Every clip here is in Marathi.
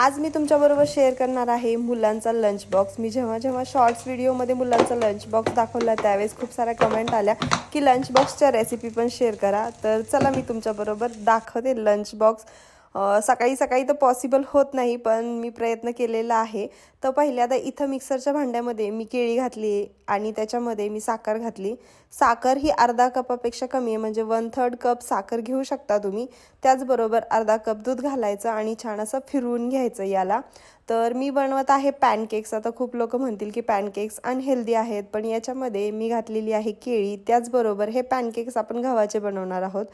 आज मी तुमच्याबरोबर शेअर करणार आहे मुलांचा लंच बॉक्स मी जेव्हा जेव्हा शॉर्ट्स व्हिडिओमध्ये मुलांचा लंच बॉक्स दाखवला त्यावेळेस खूप साऱ्या कमेंट आल्या की लंच बॉक्सच्या रेसिपी पण शेअर करा. तर चला मी तुमच्याबरोबर दाखवते लंच बॉक्स सकाळी सकाळी तर पॉसिबल होत नाही पण मी प्रयत्न केलेला आहे. तर पहिल्यांदा इथं मिक्सरच्या भांड्यामध्ये मी केळी घातली आणि त्याच्यामध्ये मी साखर घातली. साखर ही अर्धा कपापेक्षा कमी आहे म्हणजे वन थर्ड कप साखर घेऊ शकता तुम्ही. त्याचबरोबर अर्धा कप दूध घालायचं आणि छान असं फिरवून घ्यायचं याला. तर मी बनवत आहे पॅनकेक्स आता खूप लोक म्हणतील की पॅनकेक्स अनहेल्दी आहेत पण याच्यामध्ये मी घातलेली आहे केळी. त्याचबरोबर हे पॅनकेक्स आपण गव्हाचे बनवणार आहोत.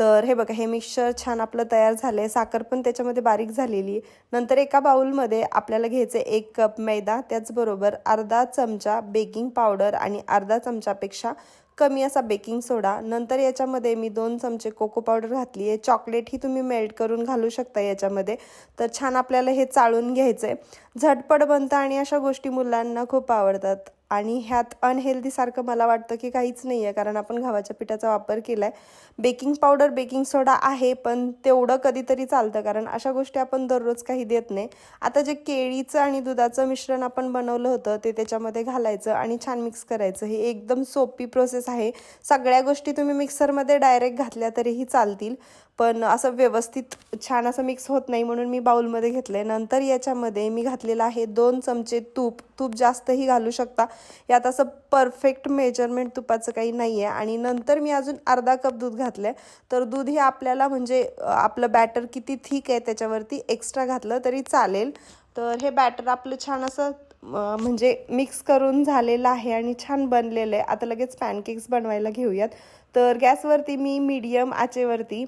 तर हे बघा हे मिक्सचर छान आपलं तयार झालं आहे साखर पण त्याच्यामध्ये बारीक झालेली आहे. नंतर एका बाऊलमध्ये आपल्याला घ्यायचं एक कप मैदा त्याचबरोबर अर्धा चमचा बेकिंग पावडर आणि अर्धा चमचापेक्षा कमी असा बेकिंग सोडा नंतर याच्यामध्ये मी दोन चमचे कोको पावडर घातली आहे. चॉकलेट ही तुम्ही मेल्ट करून घालू शकता याच्यामध्ये. तर छान आपल्याला हे चाळून घ्यायचं आहे झटपट बनतं आणि अशा गोष्टी मुलांना खूप आवडतात. आणि ह्यात अनहेल्दीसारखं मला वाटतं की काहीच नाही आहे कारण आपण गव्हाच्या पिठाचा वापर केला आहे बेकिंग पावडर बेकिंग सोडा आहे पण तेवढं कधीतरी चालतं कारण अशा गोष्टी आपण दररोज काही देत नाही. आता जे केळीचं आणि दुधाचं मिश्रण आपण बनवलं होतं ते त्याच्यामध्ये घालायचं आणि छान मिक्स करायचं. हे एकदम सोपी प्रोसेस आहे. सगळ्या गोष्टी तुम्ही मिक्सरमध्ये डायरेक्ट घातल्या तरीही चालतील पण असं व्यवस्थित छान असं मिक्स होत नाही म्हणून मी बाउलमध्ये घेतलं आहे नंतर याच्यामध्ये मी घातलेलं आहे दोन चमचे तूप. तूप जास्तही घालू शकता. यात असं परफेक्ट मेजरमेंट तुपाचं काही नाही आहे आणि नंतर मी अजून अर्धा कप दूध घातलं आहे तर दूध हे आपल्याला म्हणजे आपलं बॅटर किती थिक आहे त्याच्यावरती एक्स्ट्रा घातलं तरी चालेल. तर हे बॅटर आपलं छान असं म्हणजे मिक्स करून झालेलं आहे आणि छान बनलेलं आहे. आता लगेच पॅनकेक्स बनवायला घेऊयात. तर गॅसवरती मी मीडियम आचेवरती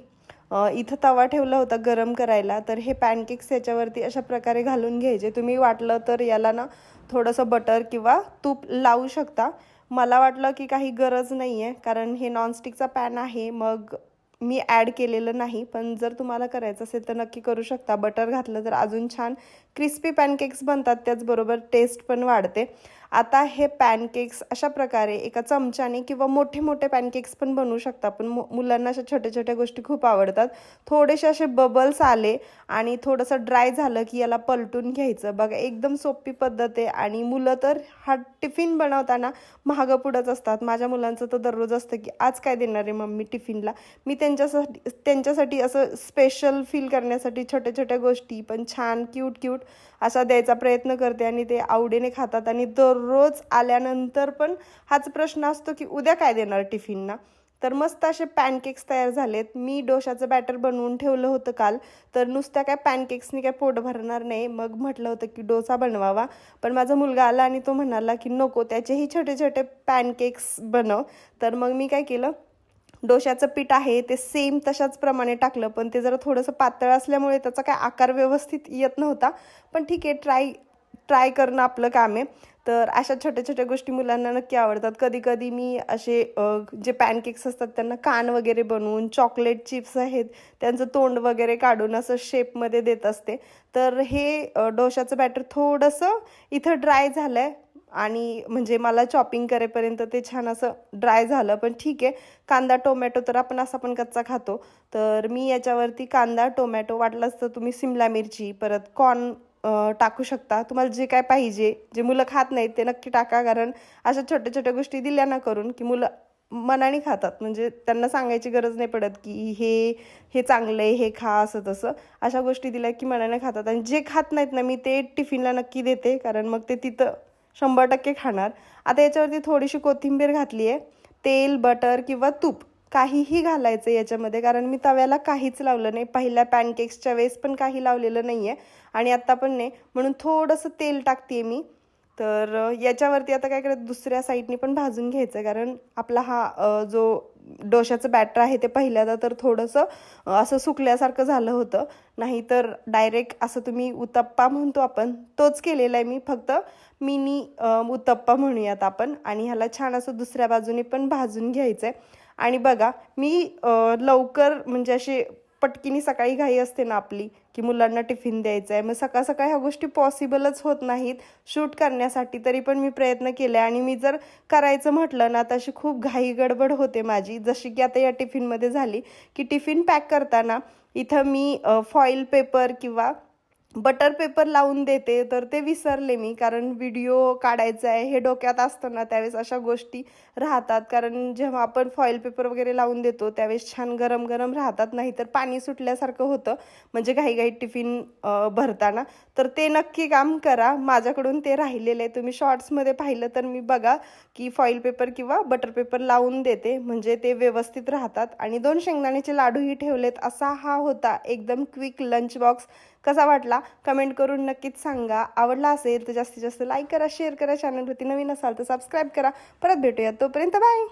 इथं तवा ठेवला होता गरम करायला तर हे पॅनकेक्स याच्यावरती अशा प्रकारे घालून घ्यायचे. तुम्ही वाटलं तर याला ना थोडंसं बटर किंवा तूप लावू शकता. मला वाटलं की काही गरज नाही आहे कारण हे नॉनस्टिकचा पॅन आहे. मग मी ॲड केलेलं नाही पण जर तुम्हाला करायचं असेल तर नक्की करू शकता. बटर घातलं तर अजून छान क्रिस्पी पॅनकेक्स बनतात त्याचबरोबर टेस्ट पण वाढते. आता हे पॅनकेक्स अशा प्रकारे एका चमच्याने किंवा मोठे मोठे पॅनकेक्स पण बनवू शकता. पण मु मुलांना अशा छोट्या छोट्या गोष्टी खूप आवडतात. थोडेसे असे बबल्स आले आणि थोडंसं ड्राय झालं की याला पलटून घ्यायचं. बघा एकदम सोपी पद्धत आहे आणि मुलं तर हा टिफिन बनवताना महागं पुढंच असतात. माझ्या मुलांचं तर दररोज असतं की आज काय देणार आहे मम्मी टिफिनला? मी त्यांच्यासाठी त्यांच्यासाठी असं स्पेशल फील करण्यासाठी छोट्या छोट्या गोष्टी पण छान क्यूट क्यूट असा द्यायचा प्रयत्न करते आणि ते आवडीने खातात. आणि दररोज आल्यानंतर पण हाच प्रश्न असतो की उद्या काय देणार टिफिनना? तर मस्त असे पॅनकेक्स तयार झालेत. मी डोशाचं बॅटर बनवून ठेवलं होतं काल. तर नुसत्या काय पॅनकेक्सनी काय पोट भरणार नाही. मग म्हटलं होतं की डोसा बनवावा. पण माझा मुलगा आला आणि तो म्हणाला की नको त्याचेही छोटे छोटे पॅनकेक्स बनव. तर मग मी काय केलं? डोशाचं पीठ आहे ते सेम तशाच प्रमाणे टाकलं. पण ते जरा थोडंसं पातळ असल्यामुळे त्याचा काय आकार व्यवस्थित येत नव्हता. पण ठीक आहे ट्राय ट्राय करणं आपलं काम आहे. तर अशा छोट्या छोट्या गोष्टी मुलांना नक्की आवडतात. कधी कधी मी असे जे पॅनकेक्स असतात त्यांना कान वगैरे बनवून चॉकलेट चिप्स आहेत त्यांचं तोंड वगैरे काढून असं शेपमध्ये देत असते. तर हे डोशाचं बॅटर थोडंसं इथं ड्राय झालं आहे आणि म्हणजे मला चॉपिंग करेपर्यंत ते छान असं ड्राय झालं. पण ठीक आहे कांदा टोमॅटो तर आपण असा पण कच्चा खातो. तर मी याच्यावरती कांदा टोमॅटो वाटलंच तर तुम्ही सिमला मिरची परत कॉर्न टाकू शकता. तुम्हाला जे काय पाहिजे जे मुलं खात नाहीत ते नक्की टाका. कारण अशा छोट्या छोट्या गोष्टी दिल्या ना करून की मुलं मनाने खातात. म्हणजे त्यांना सांगायची गरज नाही पडत की हे हे चांगलं आहे हे खा असं तसं. अशा गोष्टी दिल्या की मनाने खातात. आणि जे खात नाहीत ना मी ते टिफिनला नक्की देते. कारण मग ते तिथं शंभर टक्के खाणार. आता याच्यावरती थोडीशी कोथिंबीर घातली आहे. तेल बटर किंवा तूप काहीही घालायचं याच्यामध्ये कारण मी तव्याला काहीच लावलं नाही. पहिल्या पॅनकेक्सच्या वेळेस पण काही लावलेलं नाही आहे आणि आत्ता पण नाही. म्हणून थोडंसं तेल टाकते मी. तर याच्यावरती आता काय करायचं? दुसऱ्या साईडनी पण भाजून घ्यायचं. आहे कारण आपला हा जो डोशाचं बॅटर आहे ते पहिल्यांदा तर थोडंसं असं सुकल्यासारखं झालं होतं. नाहीतर डायरेक्ट असं तुम्ही उत्तप्पा म्हणतो आपण तोच केलेला आहे मी. फक्त मिनी उत्तप्पा म्हणूयात आपण. आणि ह्याला छान असं दुसऱ्या बाजूने पण भाजून घ्यायचं आहे आणि बघा मी लवकर म्हणजे असे पटकीने सकाळी घाई असते ना आपली की मुलांना टिफिन द्यायचा आहे मग सकाळ सकाळ ह्या गोष्टी पॉसिबलच होत नाहीत. शूट करण्यासाठी तरी पण मी प्रयत्न केले आणि मी जर करायचं म्हटलं ना तशी खूप घाई गडबड होते माझी. जशी की आता या टिफिनमध्ये झाली की टिफिन पॅक करताना इथं मी फॉईल पेपर किंवा बटर पेपर लावून देते तर ते विसरले मी. कारण व्हिडिओ काढायचा आहे हे डोक्यात असतं ना त्यावेळेस अशा गोष्टी राहतात. कारण जेव्हा आपण फॉईल पेपर वगैरे लावून देतो त्यावेळेस छान गरम गरम राहतात. नाही तर पाणी सुटल्यासारखं होतं. म्हणजे घाईघाई टिफिन भरताना. तर ते नक्की काम करा. माझ्याकडून ते राहिलेले तुम्ही शॉर्ट्समध्ये पाहिलं तर मी बघा की फॉईल पेपर किंवा बटर पेपर लावून देते. म्हणजे ते व्यवस्थित राहतात. आणि दोन शेंगदाण्याचे लाडूही ठेवलेत. असा हा होता एकदम क्विक लंच बॉक्स. कसा वाटला? कमेंट करून नक्कीच सांगा. आवडला असेल तर जास्तीत जास्त लाईक करा शेअर करा चॅनलवरती नवीन असाल तर सबस्क्राईब करा. परत भेटूया तोपर्यंत बाय